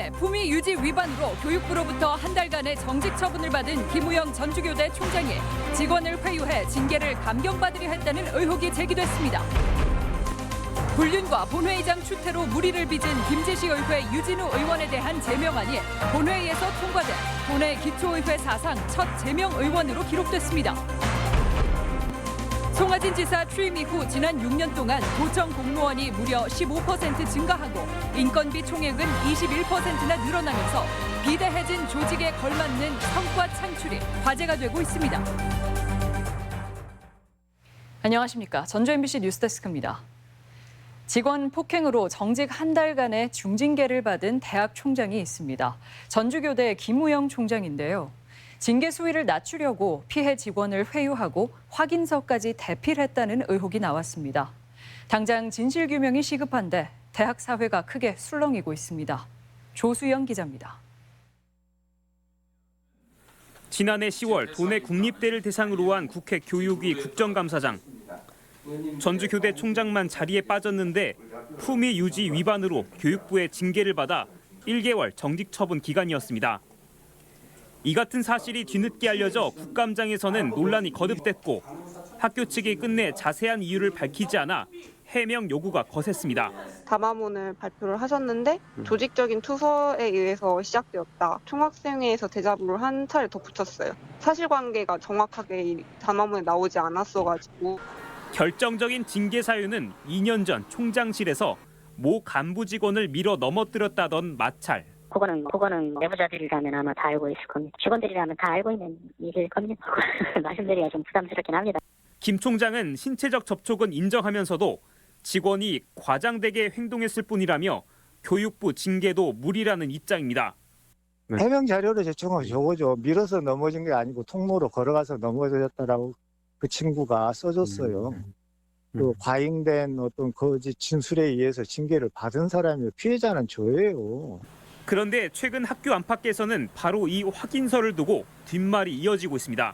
관해 품위 유지 위반으로 교육부로부터 한 달간의 정직 처분을 받은 김우영 전주교대 총장이 직원을 회유해 징계를 감경받으려 했다는 의혹이 제기됐습니다. 불륜과 본회의장 추태로 무리를 빚은 김제시 의회 유진우 의원에 대한 제명안이 본회의에서 통과돼 본회 기초의회 사상 첫 제명 의원으로 기록됐습니다. 송하진 지사 취임 이후 지난 6년 동안 도청 공무원이 무려 15% 증가하고 인건비 총액은 21%나 늘어나면서 비대해진 조직에 걸맞는 성과 창출이 과제가 되고 있습니다. 안녕하십니까. 전주 MBC 뉴스데스크입니다. 직원 폭행으로 정직 한 달간의 중징계를 받은 대학 총장이 있습니다. 전주교대 김우영 총장인데요. 징계 수위를 낮추려고 피해 직원을 회유하고 확인서까지 대필했다는 의혹이 나왔습니다. 당장 진실 규명이 시급한데 대학 사회가 크게 술렁이고 있습니다. 조수영 기자입니다. 지난해 10월 도내 국립대를 대상으로 한 국회 교육위 국정감사장. 전주교대 총장만 자리에 빠졌는데 품위 유지 위반으로 교육부의 징계를 받아 1개월 정직 처분 기간이었습니다. 이 같은 사실이 뒤늦게 알려져 국감장에서는 논란이 거듭됐고 학교 측이 끝내 자세한 이유를 밝히지 않아 해명 요구가 거셌습니다. 담화문을 발표를 하셨는데 조직적인 투서에 의해서 시작되었다. 총학생회에서 대자보를 한 차례 덧붙였어요. 사실관계가 정확하게 이 담화문에 나오지 않았어가지고 결정적인 징계 사유는 2년 전 총장실에서 모 간부 직원을 밀어 넘어뜨렸다던 마찰. 그거는 그거는 내부자들이라면 아마 다 알고 있을 겁니다. 직원들이라면 다 알고 있는 일일 겁니다. 말씀드리기가 좀 부담스럽긴 합니다. 김 총장은 신체적 접촉은 인정하면서도 직원이 과장되게 행동했을 뿐이라며 교육부 징계도 무리라는 입장입니다. 해명 자료를 제청하고 저거죠. 밀어서 넘어진 게 아니고 통로로 걸어가서 넘어졌다라고 그 친구가 써줬어요. 그 과잉된 어떤 거짓 진술에 의해서 징계를 받은 사람이 피해자는 저예요. 그런데 최근 학교 안팎에서는 바로 이 확인서를 두고 뒷말이 이어지고 있습니다.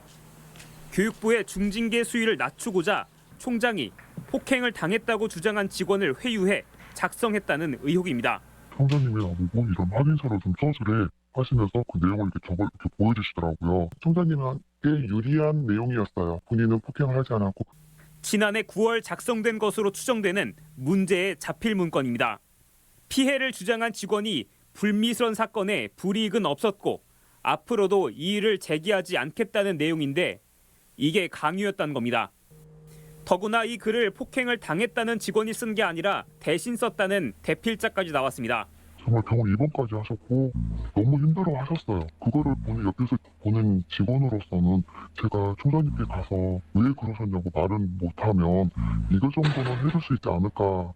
교육부의 중징계 수위를 낮추고자 총장이 폭행을 당했다고 주장한 직원을 회유해 작성했다는 의혹입니다. 총장님이 나보고 이런 확인서를 좀 써주래 하시면서 그 내용을 이렇게 적어 이렇게 보여주시더라고요. 총장님한테 유리한 내용이었어요. 본인은 폭행을 하지 않았고 지난해 9월 작성된 것으로 추정되는 문제의 자필 문건입니다. 피해를 주장한 직원이 불미스런 사건에 불이익은 없었고 앞으로도 이 일을 제기하지 않겠다는 내용인데 이게 강요였다는 겁니다. 더구나 이 글을 폭행을 당했다는 직원이 쓴 게 아니라 대신 썼다는 대필자까지 나왔습니다. 정말 병원 입원까지 하셨고 너무 힘들어 하셨어요. 그거를 보는 옆에서 보는 직원으로서는 제가 총장님께 가서 왜 그러셨냐고 말은 못하면 이거 정도는 해줄 수 있지 않을까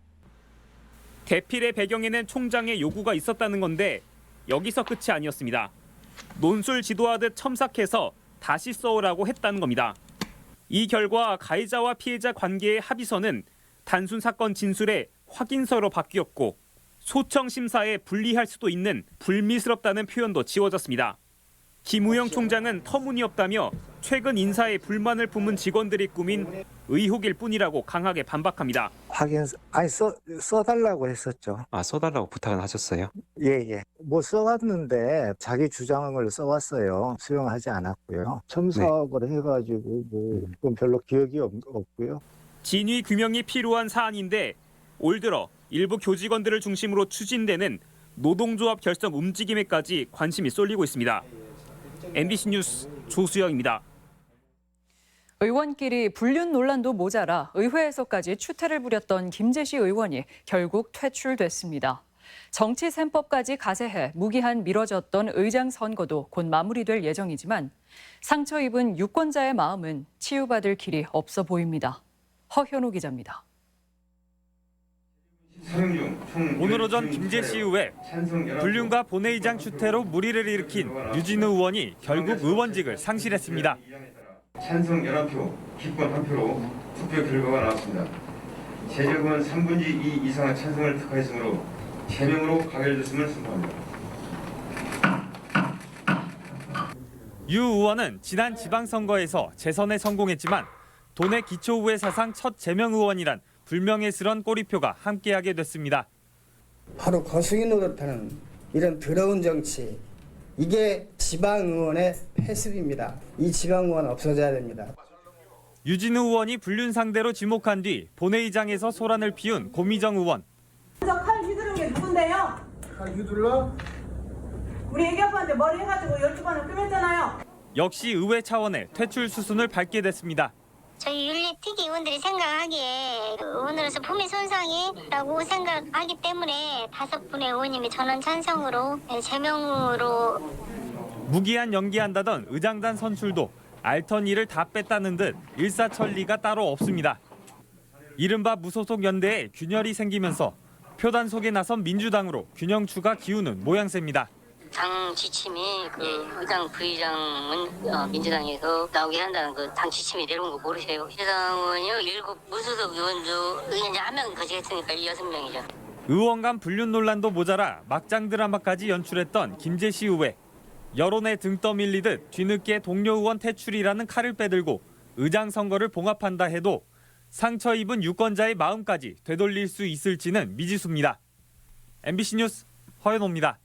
대필의 배경에는 총장의 요구가 있었다는 건데 여기서 끝이 아니었습니다. 논술 지도하듯 첨삭해서 다시 써오라고 했다는 겁니다. 이 결과 가해자와 피해자 관계의 합의서는 단순 사건 진술의 확인서로 바뀌었고 소청 심사에 불리할 수도 있는 불미스럽다는 표현도 지워졌습니다. 김우영 총장은 터무니없다며 최근 인사에 불만을 품은 직원들이 꾸민 의혹일 뿐이라고 강하게 반박합니다. 확인 아니 써 써달라고 했었죠. 아 써달라고 부탁은 하셨어요? 예 예. 뭐 써왔는데 자기 주장을 써왔어요. 수용하지 않았고요. 첨삭을 해가지고 뭐 그건 별로 기억이 없, 없고요. 진위 규명이 필요한 사안인데 올 들어 일부 교직원들을 중심으로 추진되는 노동조합 결성 움직임에까지 관심이 쏠리고 있습니다. MBC 뉴스 조수영입니다. 의원끼리 불륜 논란도 모자라 의회에서까지 추태를 부렸던 김재시 의원이 결국 퇴출됐습니다. 정치 셈법까지 가세해 무기한 미뤄졌던 의장 선거도 곧 마무리될 예정이지만 상처 입은 유권자의 마음은 치유받을 길이 없어 보입니다. 허현우 기자입니다. 오늘 오전 김제시 의회 불륜과 본회의장 추태로 무리를 일으킨 유진우 의원이 결국 의원직을 상실했습니다. 찬성 11표, 기권 1표로 투표 결과가 나왔습니다. 제적은 3분의 2 이상의 찬성을 특화했으므로 제명으로 가결됐음을 선포합니다. 유 의원은 지난 지방선거에서 재선에 성공했지만 도내 기초의회 사상 첫 제명 의원이란 불명예스런 꼬리표가 함께하게 됐습니다. 하루 거승이 노릇하는 이런 더러운 정치 이게 지방의원의 폐습입니다. 이 지방의원 없어져야 됩니다. 유진우 의원이 불륜 상대로 지목한 뒤 본회의장에서 소란을 피운 고미정 의원. 칼 휘두른 게 누군데요? 칼 휘둘러? 우리 애기 아빠한테 머리 해가지고 12번을 끊었잖아요. 역시 의회 차원의 퇴출 수순을 밟게 됐습니다. 저희 윤리특위 의원들이 생각하기에 그 의원으로서 품위 손상이라고 생각하기 때문에 다섯 분의 의원님이 전원 찬성으로 네, 제명으로 무기한 연기한다던 의장단 선출도 알턴 일을 다 뺐다는 듯 일사천리가 따로 없습니다. 이른바 무소속 연대에 균열이 생기면서 표단 속에 나선 민주당으로 균형추가 기우는 모양새입니다. 당 지침이 그 의장 부의장은 어, 민주당에서 나오게 한다는 그 당 지침이 내려온 거 모르세요? 해당은요 일곱 무소속 의원도 의원이 한명 거치겠으니까 여섯 명이죠. 의원 간 불륜 논란도 모자라 막장 드라마까지 연출했던 김재시 의회. 여론에 등 떠밀리듯 뒤늦게 동료 의원 퇴출이라는 칼을 빼들고 의장 선거를 봉합한다 해도 상처 입은 유권자의 마음까지 되돌릴 수 있을지는 미지수입니다. MBC 뉴스 허연호입니다.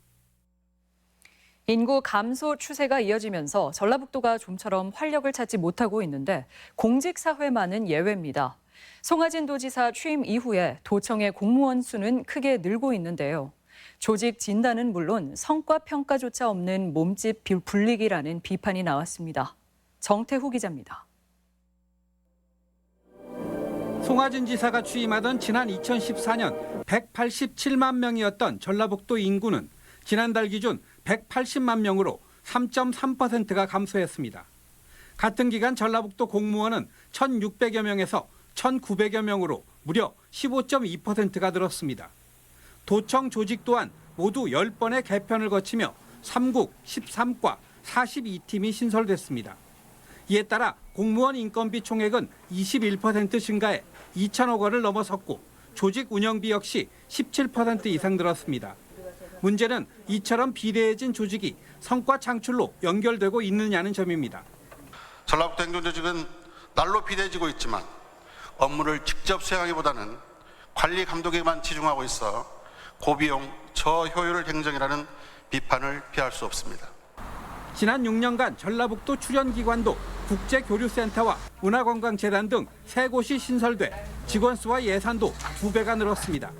인구 감소 추세가 이어지면서 전라북도가 좀처럼 활력을 찾지 못하고 있는데 공직사회만은 예외입니다. 송하진 도지사 취임 이후에 도청의 공무원 수는 크게 늘고 있는데요. 조직 진단은 물론 성과 평가조차 없는 몸집 불리기라는 비판이 나왔습니다. 정태후 기자입니다. 송하진 지사가 취임하던 지난 2014년 187만 명이었던 전라북도 인구는 지난달 기준 180만 명으로 3.3%가 감소했습니다. 같은 기간 전라북도 공무원은 1,600여 명에서 1,900여 명으로 무려 15.2%가 늘었습니다. 도청 조직 또한 모두 10번의 개편을 거치며 3국 13과 42팀이 신설됐습니다. 이에 따라 공무원 인건비 총액은 21% 증가해 2천억 원을 넘어섰고 조직 운영비 역시 17% 이상 늘었습니다. 문제는 이처럼 비대해진 조직이 성과 창출로 연결되고 있느냐는 점입니다. 전라북도 행정조직은 날로 비대해지고 있지만 업무를 직접 수행하기보다는 관리 감독에만 치중하고 있어 고비용 저효율 행정이라는 비판을 피할 수 없습니다. 지난 6년간 전라북도 출연기관도 국제교류센터와 문화관광재단 등 세 곳이 신설돼 직원 수와 예산도 두 배가 늘었습니다.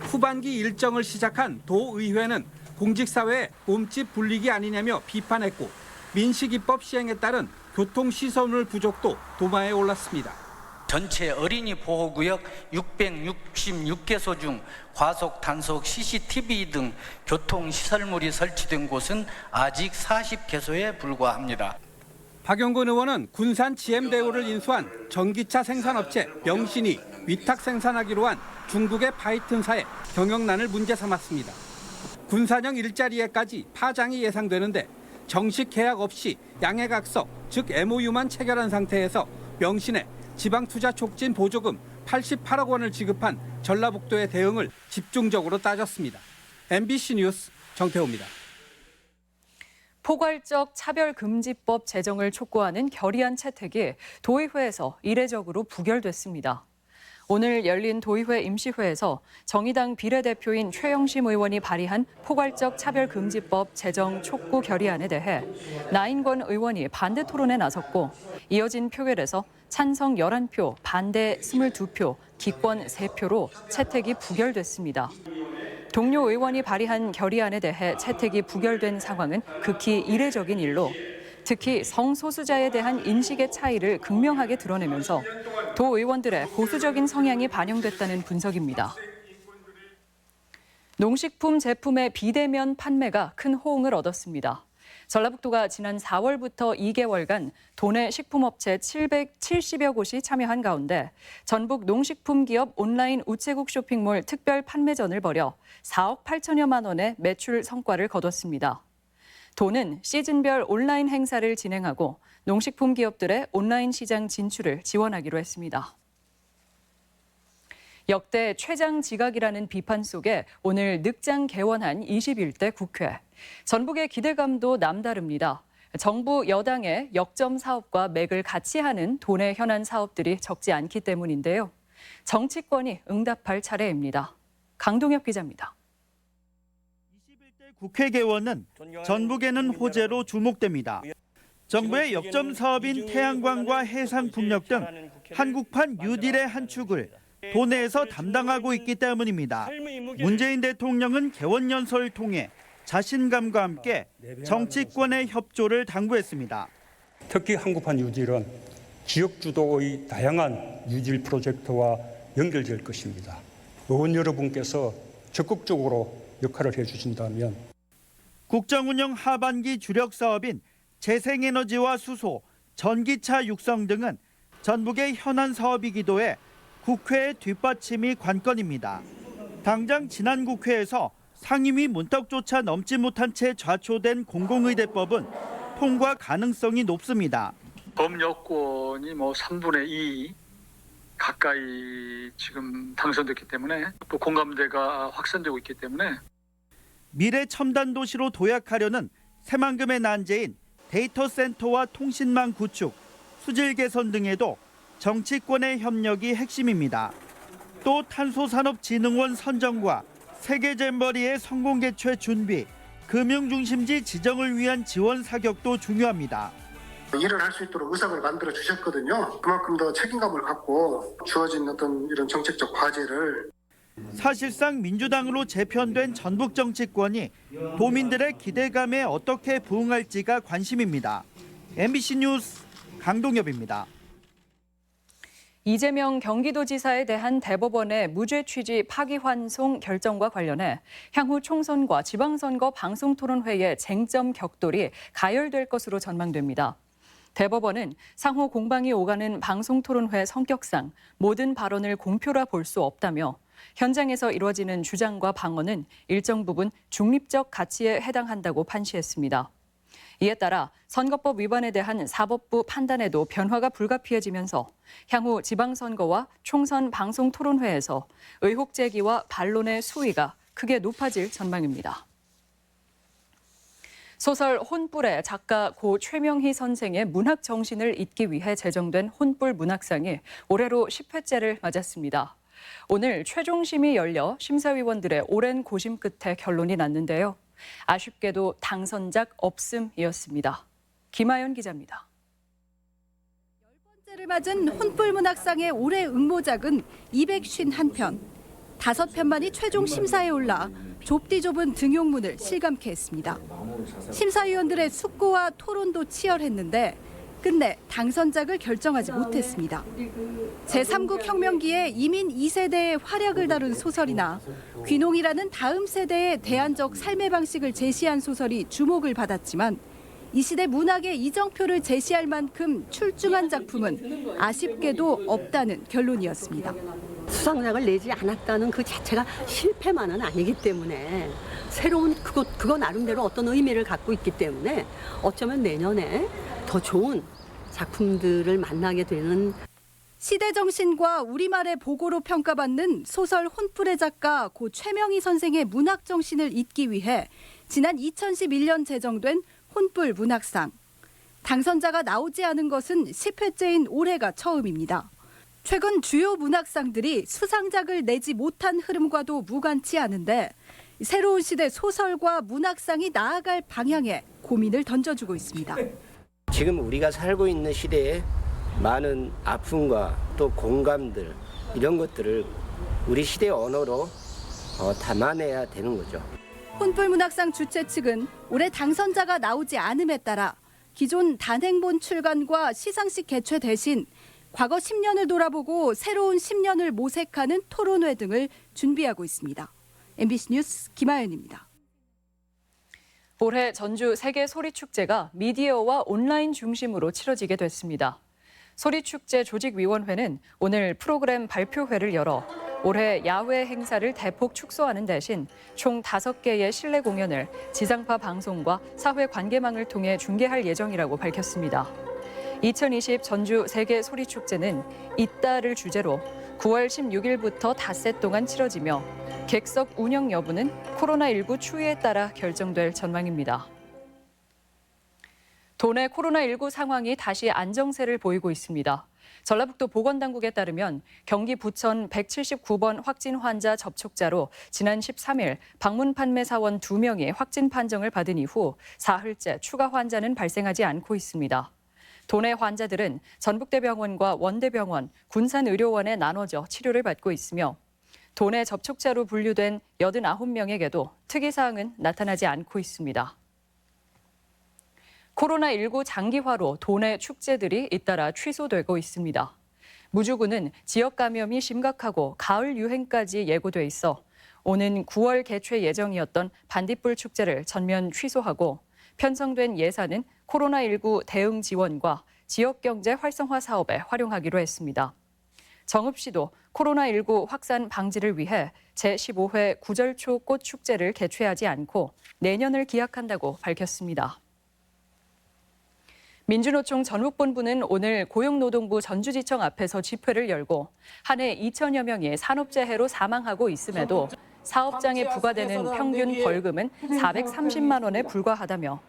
후반기 일정을 시작한 도의회는 공직사회의 몸집 불리기 아니냐며 비판했고 민식이법 시행에 따른 교통시설물 부족도 도마에 올랐습니다. 전체 어린이 보호구역 666개소 중 과속, 단속, CCTV 등 교통시설물이 설치된 곳은 아직 40개소에 불과합니다. 박영근 의원은 군산 GM대우를 인수한 전기차 생산업체 명신이 위탁 생산하기로 한 중국의 파이튼사의 경영난을 문제 삼았습니다. 군산형 일자리에까지 파장이 예상되는데 정식 계약 없이 양해각서, 즉 MOU만 체결한 상태에서 명신에 지방투자 촉진 보조금 88억 원을 지급한 전라북도의 대응을 집중적으로 따졌습니다. MBC 뉴스 정태호입니다. 포괄적 차별금지법 제정을 촉구하는 결의안 채택이 도의회에서 이례적으로 부결됐습니다. 오늘 열린 도의회 임시회에서 정의당 비례대표인 최영심 의원이 발의한 포괄적 차별금지법 제정 촉구 결의안에 대해 나인권 의원이 반대 토론에 나섰고 이어진 표결에서 찬성 11표, 반대 22표, 기권 3표로 채택이 부결됐습니다. 동료 의원이 발의한 결의안에 대해 채택이 부결된 상황은 극히 이례적인 일로 특히 성소수자에 대한 인식의 차이를 극명하게 드러내면서 도 의원들의 보수적인 성향이 반영됐다는 분석입니다. 농식품 제품의 비대면 판매가 큰 호응을 얻었습니다. 전라북도가 지난 4월부터 2개월간 도내 식품업체 770여 곳이 참여한 가운데 전북 농식품 기업 온라인 우체국 쇼핑몰 특별 판매전을 벌여 4억 8천여만 원의 매출 성과를 거뒀습니다. 도는 시즌별 온라인 행사를 진행하고 농식품 기업들의 온라인 시장 진출을 지원하기로 했습니다. 역대 최장 지각이라는 비판 속에 오늘 늑장 개원한 21대 국회. 전북의 기대감도 남다릅니다. 정부 여당의 역점 사업과 맥을 같이 하는 도내 현안 사업들이 적지 않기 때문인데요. 정치권이 응답할 차례입니다. 강동엽 기자입니다. 국회 개원은 전북에는 호재로 주목됩니다. 정부의 역점 사업인 태양광과 해상풍력 등 한국판 뉴딜의 한 축을 도내에서 담당하고 있기 때문입니다. 문재인 대통령은 개원 연설을 통해 자신감과 함께 정치권의 협조를 당부했습니다. 특히 한국판 뉴딜은 지역 주도의 다양한 뉴딜 프로젝트와 연결될 것입니다. 의원 여러분께서 적극적으로 역할을 해주신다면 국정운영 하반기 주력 사업인 재생에너지와 수소, 전기차 육성 등은 전북의 현안 사업이기도 해 국회의 뒷받침이 관건입니다. 당장 지난 국회에서 상임위 문턱조차 넘지 못한 채 좌초된 공공의대법은 통과 가능성이 높습니다. 범여권이 뭐 3분의 2 가까이 지금 당선됐기 때문에 또 공감대가 확산되고 있기 때문에 미래 첨단 도시로 도약하려는 새만금의 난제인 데이터 센터와 통신망 구축, 수질 개선 등에도 정치권의 협력이 핵심입니다. 또 탄소산업진흥원 선정과 세계 잼버리의 성공 개최 준비, 금융 중심지 지정을 위한 지원 사격도 중요합니다. 일을 할 수 있도록 의석을 만들어 주셨거든요. 그만큼 더 책임감을 갖고 주어진 어떤 이런 정책적 과제를 사실상 민주당으로 재편된 전북 정치권이 도민들의 기대감에 어떻게 부응할지가 관심입니다. MBC 뉴스 강동엽입니다. 이재명 경기도지사에 대한 대법원의 무죄 취지 파기환송 결정과 관련해 향후 총선과 지방선거 방송토론회의 쟁점 격돌이 가열될 것으로 전망됩니다. 대법원은 상호 공방이 오가는 방송토론회 성격상 모든 발언을 공표라 볼 수 없다며 현장에서 이루어지는 주장과 방언은 일정 부분 중립적 가치에 해당한다고 판시했습니다. 이에 따라 선거법 위반에 대한 사법부 판단에도 변화가 불가피해지면서 향후 지방선거와 총선 방송 토론회에서 의혹 제기와 반론의 수위가 크게 높아질 전망입니다. 소설 혼불의 작가 고 최명희 선생의 문학 정신을 잇기 위해 제정된 혼불 문학상이 올해로 10회째를 맞았습니다. 오늘 최종 심의 열려 심사위원들의 오랜 고심 끝에 결론이 났는데요. 아쉽게도 당선작 없음이었습니다. 김아연 기자입니다. 번째를 맞은 혼불 문학상의 올해 응모작은 251편. 다섯 편만이 최종 심사에 올라 좁디 좁은 등용문을 실감케 했습니다. 심사위원들의 숙고와 토론도 치열했는데 끝내 당선작을 결정하지 못했습니다. 제3국 혁명기에 이민 2세대의 활약을 다룬 소설이나 귀농이라는 다음 세대의 대안적 삶의 방식을 제시한 소설이 주목을 받았지만 이 시대 문학의 이정표를 제시할 만큼 출중한 작품은 아쉽게도 없다는 결론이었습니다. 수상작을 내지 않았다는 그 자체가 실패만은 아니기 때문에 새로운 그거 그거 나름대로 어떤 의미를 갖고 있기 때문에 어쩌면 내년에 더 좋은 작품들을 만나게 되는 시대 정신과 우리말의 보고로 평가받는 소설 혼불의 작가 고 최명희 선생의 문학 정신을 잇기 위해 지난 2011년 제정된 혼불 문학상. 당선자가 나오지 않은 것은 10회째인 올해가 처음입니다. 최근 주요 문학상들이 수상작을 내지 못한 흐름과도 무관치 않은데 새로운 시대 소설과 문학상이 나아갈 방향에 고민을 던져주고 있습니다. 지금 우리가 살고 있는 시대에 많은 아픔과 또 공감들 이런 것들을 우리 시대 언어로 어, 담아내야 되는 거죠. 혼불 문학상 주최 측은 올해 당선자가 나오지 않음에 따라 기존 단행본 출간과 시상식 개최 대신 과거 10년을 돌아보고 새로운 10년을 모색하는 토론회 등을 준비하고 있습니다. MBC 뉴스 김아연입니다. 올해 전주 세계 소리축제가 미디어와 온라인 중심으로 치러지게 됐습니다. 소리축제 조직위원회는 오늘 프로그램 발표회를 열어 올해 야외 행사를 대폭 축소하는 대신 총 5개의 실내 공연을 지상파 방송과 사회 관계망을 통해 중계할 예정이라고 밝혔습니다. 2020 전주 세계 소리축제는 이따를 주제로 9월 16일부터 닷새 동안 치러지며 객석 운영 여부는 코로나19 추이에 따라 결정될 전망입니다. 도내 코로나19 상황이 다시 안정세를 보이고 있습니다. 전라북도 보건당국에 따르면 경기 부천 179번 확진 환자 접촉자로 지난 13일 방문 판매 사원 2명이 확진 판정을 받은 이후 사흘째 추가 환자는 발생하지 않고 있습니다. 도내 환자들은 전북대병원과 원대병원, 군산의료원에 나눠져 치료를 받고 있으며 도내 접촉자로 분류된 89명에게도 특이사항은 나타나지 않고 있습니다. 코로나19 장기화로 도내 축제들이 잇따라 취소되고 있습니다. 무주군은 지역 감염이 심각하고 가을 유행까지 예고돼 있어 오는 9월 개최 예정이었던 반딧불 축제를 전면 취소하고 편성된 예산은 코로나19 대응 지원과 지역 경제 활성화 사업에 활용하기로 했습니다. 정읍 시도 코로나19 확산 방지를 위해 제15회 구절초 꽃 축제를 개최하지 않고 내년을 기약한다고 밝혔습니다. 민주노총 전북본부는 오늘 고용노동부 전주지청 앞에서 집회를 열고 한 해 2천여 명이 산업재해로 사망하고 있음에도 사업장에 부과되는 평균 벌금은 430만 원에 불과하다며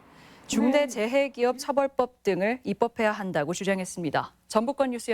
중대재해기업 처벌법 등을 입법해야 한다고 주장했습니다. 전북권 뉴스였습니다.